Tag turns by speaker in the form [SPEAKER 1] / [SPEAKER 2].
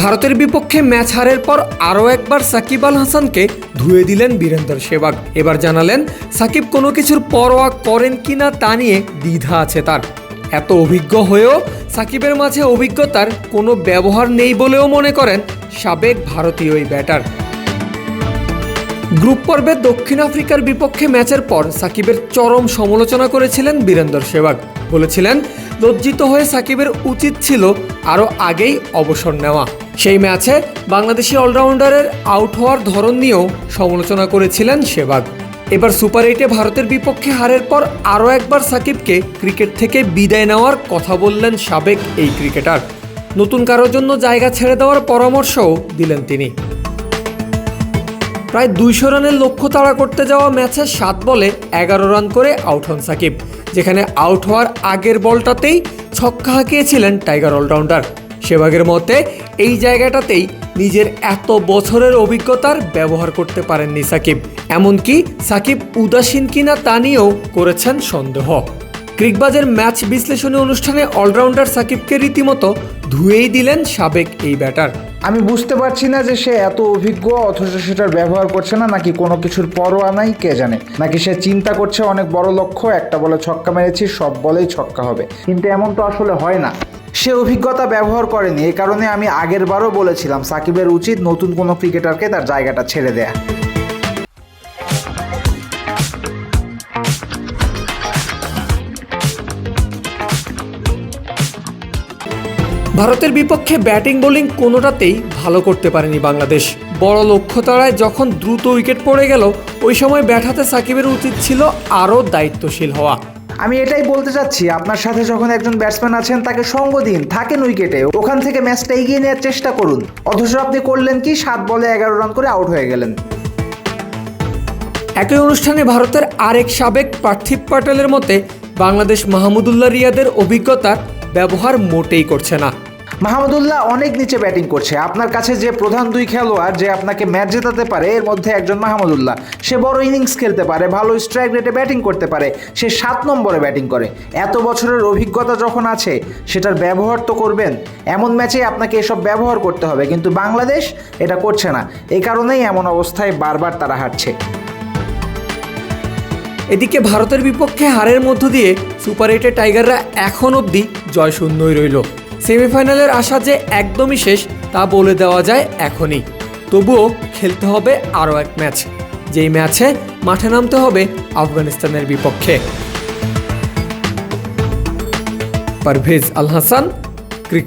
[SPEAKER 1] ভারতের বিপক্ষে ম্যাচ হারের পর আরও একবার সাকিব আল হাসানকে ধুয়ে দিলেন বীরেন্দ্র সেবাগ এবার জানালেন, সাকিব কোনো কিছুর পরোয়া করেন কি না তা নিয়ে দ্বিধা আছে তার। এত অভিজ্ঞ হয়েও সাকিবের মাঝে অভিজ্ঞতার কোনো ব্যবহার নেই বলেও মনে করেন সাবেক ভারতীয় ব্যাটার। গ্রুপ পর্বে দক্ষিণ আফ্রিকার বিপক্ষে ম্যাচের পর সাকিবের চরম সমালোচনা করেছিলেন বীরেন্দর সেবাগ বলেছিলেন, লজ্জিত হয়ে সাকিবের উচিত ছিল আরও আগেই অবসর নেওয়া। সেই ম্যাচে বাংলাদেশি অলরাউন্ডারের আউট হওয়ার ধরন নিয়েও সমালোচনা করেছিলেন সেবাগ এবার সুপার এইটে ভারতের বিপক্ষে হারের পর আরও একবার সাকিবকে ক্রিকেট থেকে বিদায় নেওয়ার কথা বললেন সাবেক এই ক্রিকেটার। নতুন কারোর জন্য জায়গা ছেড়ে দেওয়ার পরামর্শও দিলেন তিনি। প্রায় দুইশো রানের লক্ষ্য তাড়া করতে যাওয়া ম্যাচে সাত বলে এগারো রান করে আউট হন সাকিব, যেখানে আউট হওয়ার আগের বলটাতেই ছক্কা হাঁকিয়েছিলেন টাইগার অলরাউন্ডার। সেবাগের মতে, এই জায়গাটাতেই নিজের এত বছরের অভিজ্ঞতার ব্যবহার করতে পারেননি সাকিব। এমনকি সাকিব উদাসীন কিনা তা নিয়েও করেছেন সন্দেহ। ক্রিকবাজের ম্যাচ বিশ্লেষণী অনুষ্ঠানে অলরাউন্ডার সাকিবকে রীতিমতো ধুয়েই দিলেন সাবেক এই ব্যাটার।
[SPEAKER 2] আমি বুঝতে পারছি না যে সে এত অভিজ্ঞ, অথচ সেটার ব্যবহার করছে না, নাকি কোনো কিছুর পরোয়া নাই, কে জানে। নাকি সে চিন্তা করছে অনেক বড় লক্ষ্য, একটা বলে ছক্কা মেরেছি, সব বলেই ছক্কা হবে। কিন্তু এমন তো আসলে হয় না। সে অভিজ্ঞতা ব্যবহার করেনি, এ কারণে আমি আগের বারও বলেছিলাম, সাকিবের উচিত নতুন কোনো ক্রিকেটারকে তার জায়গাটা ছেড়ে দেয়া।
[SPEAKER 1] ভারতের বিপক্ষে ব্যাটিং বোলিং কোনোটাতেই ভালো করতে পারেনি বাংলাদেশ। বড় লক্ষ্য তাড়ায় যখন দ্রুত উইকেট পড়ে গেল ওই সময় ব্যাট হাতে সাকিবের উচিত ছিল আরও দায়িত্বশীল হওয়া।
[SPEAKER 2] আমি এটাই বলতে চাচ্ছি আপনার সাথে যখন একজন ব্যাটসম্যান আছেন তাকে সঙ্গ দিন থাকেন উইকেটে ওখান থেকে ম্যাচটা এগিয়ে নেওয়ার চেষ্টা করুন। অথচ আপনি করলেন কি সাত বলে এগারো রান করে আউট হয়ে গেলেন।
[SPEAKER 1] একই অনুষ্ঠানে ভারতের আরেক সাবেক পার্থিব প্যাটেলের মতে বাংলাদেশ মাহমুদুল্লাহ রিয়াদের অভিজ্ঞতার ব্যবহার মোটেই করছে না।
[SPEAKER 2] মাহমুদুল্লাহ অনেক নিচে ব্যাটিং করছে। আপনার কাছে যে প্রধান দুই খেলোয়াড় যে আপনাকে ম্যাচ জেতাতে পারে, এর মধ্যে একজন মাহমুদুল্লাহ। সে বড় ইনিংস খেলতে পারে, ভালো স্ট্রাইক রেটে ব্যাটিং করতে পারে, সে সাত নম্বরে ব্যাটিং করে। এত বছরের অভিজ্ঞতা যখন আছে, সেটার ব্যবহার তো করবেন। এমন ম্যাচে আপনাকে এসব ব্যবহার করতে হবে, কিন্তু বাংলাদেশ এটা করছে না। এই কারণেই এমন অবস্থায় বারবার তারা হারছে।
[SPEAKER 1] এদিকে ভারতের বিপক্ষে হারের মধ্য দিয়ে সুপার এইটে টাইগাররা এখন অবধি জয়শূন্যই রইল। সেমিফাইনালের আশা যে একদমই শেষ, তা বলে দেওয়া যায় এখনই। তবুও খেলতে হবে আরও এক ম্যাচ। যেই ম্যাচে মাঠে নামতে হবে আফগানিস্তানের বিপক্ষে। পারভেজ আল হাসান ক্রিক